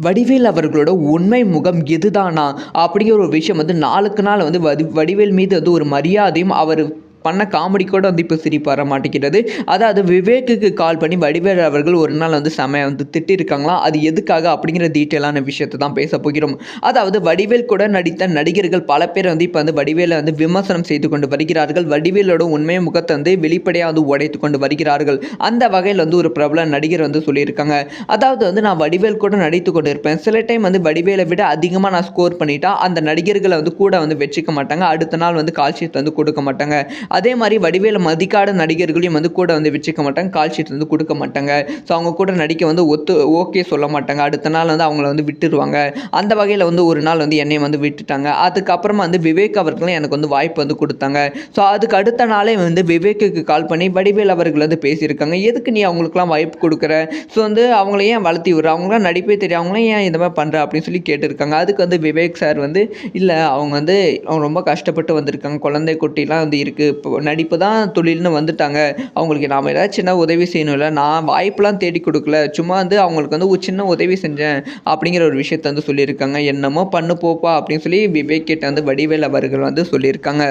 வடிவேல் அவர்களோட உண்மை முகம் இதுதானா அப்படிங்கிற ஒரு விஷயம் வந்து நாளுக்கு நாள் வந்து வடி வடிவேல் மீது வந்து ஒரு மரியாதையும் அவர் பண்ண காமெடி கூட வந்து இப்போ சிரிப்பு வர மாட்டேங்கிறது. அதாவது விவேக்குக்கு கால் பண்ணி வடிவேல் அவர்கள் ஒரு நாள் வந்து செமையாக வந்து திட்டிருக்காங்களாம் அது எதுக்காக அப்படிங்கிற டீட்டெயிலான விஷயத்தை தான் பேச போகிறோம். அதாவது வடிவேல் கூட நடித்த நடிகர்கள் பல பேர் வந்து இப்போ வந்து வடிவேலை வந்து விமர்சனம் செய்து கொண்டு வருகிறார்கள். வடிவேலோட உண்மை முகத்தை வந்து வெளிப்படையாக வந்து உடைத்து கொண்டு வருகிறார்கள். அந்த வகையில் வந்து ஒரு பிரபல நடிகர் வந்து சொல்லியிருக்காங்க. அதாவது வந்து நான் வடிவேல் கூட நடித்து கொண்டு இருப்பேன் சில டைம் வந்து வடிவேலை விட அதிகமாக நான் ஸ்கோர் பண்ணிட்டா அந்த நடிகர்களை வந்து கூட வந்து வச்சுக்க மாட்டாங்க. அடுத்த நாள் வந்து கால் ஷீட் வந்து கொடுக்க மாட்டாங்க. அதே மாதிரி வடிவேலை மதிக்காத நடிகர்களையும் வந்து கூட வந்து வச்சுக்க மாட்டாங்க கால் ஷீட் வந்து கொடுக்க மாட்டாங்க. ஸோ அவங்க கூட நடிக்க வந்து ஒத்து ஓகே சொல்ல மாட்டாங்க. அடுத்த நாள் வந்து அவங்கள வந்து விட்டுருவாங்க. அந்த வகையில் வந்து ஒரு நாள் வந்து என்னையை வந்து விட்டுட்டாங்க. அதுக்கப்புறமா வந்து விவேக் அவர்களும் எனக்கு வந்து வாய்ப்பு வந்து கொடுத்தாங்க. ஸோ அதுக்கு அடுத்த நாளே வந்து விவேக்குக்கு கால் பண்ணி வடிவேல் அவர்கள் வந்து பேசியிருக்காங்க. எதுக்கு நீ அவங்களுக்குலாம் வாய்ப்பு கொடுக்குற? ஸோ வந்து அவங்கள ஏன் வளர்த்தி விடுற? அவங்களாம் நடிப்பே தெரியும் அவங்களாம் ஏன் இந்த மாதிரி பண்ணுற அப்படின்னு சொல்லி கேட்டிருக்காங்க. அதுக்கு வந்து விவேக் சார் வந்து இல்லை அவங்க வந்து அவங்க ரொம்ப கஷ்டப்பட்டு வந்திருக்காங்க. குழந்தை குட்டிலாம் வந்து இருக்குது நடிப்பு தான் தொழில்னு வந்துட்டாங்க. அவங்களுக்கு நாம் ஏதாவது சின்ன உதவி செய்யணும்ல. நான் வாய்ப்பெலாம் தேடி கொடுக்கல. சும்மா வந்து அவங்களுக்கு வந்து ஒரு சின்ன உதவி செஞ்சேன் அப்படிங்கிற ஒரு விஷயத்த வந்து சொல்லியிருக்காங்க. என்னமோ பண்ணு போப்பா அப்படின்னு சொல்லி விவேக் கிட்ட வந்து வடிவேல் அவர்கள் வந்து சொல்லியிருக்காங்க.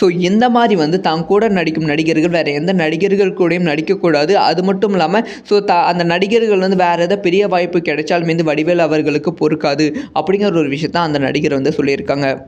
ஸோ இந்த மாதிரி வந்து தான் கூட நடிக்கும் நடிகர்கள் வேறு எந்த நடிகர்கள் கூடயும் நடிக்கக்கூடாது. அது மட்டும் இல்லாமல் ஸோ த அந்த நடிகர்கள் வந்து வேறு எதாவது பெரிய வாய்ப்பு கிடைச்சாலும் வந்து வடிவேல் அவர்களுக்கு பொறுக்காது அப்படிங்கிற ஒரு விஷயத்த அந்த நடிகர் வந்து சொல்லியிருக்காங்க.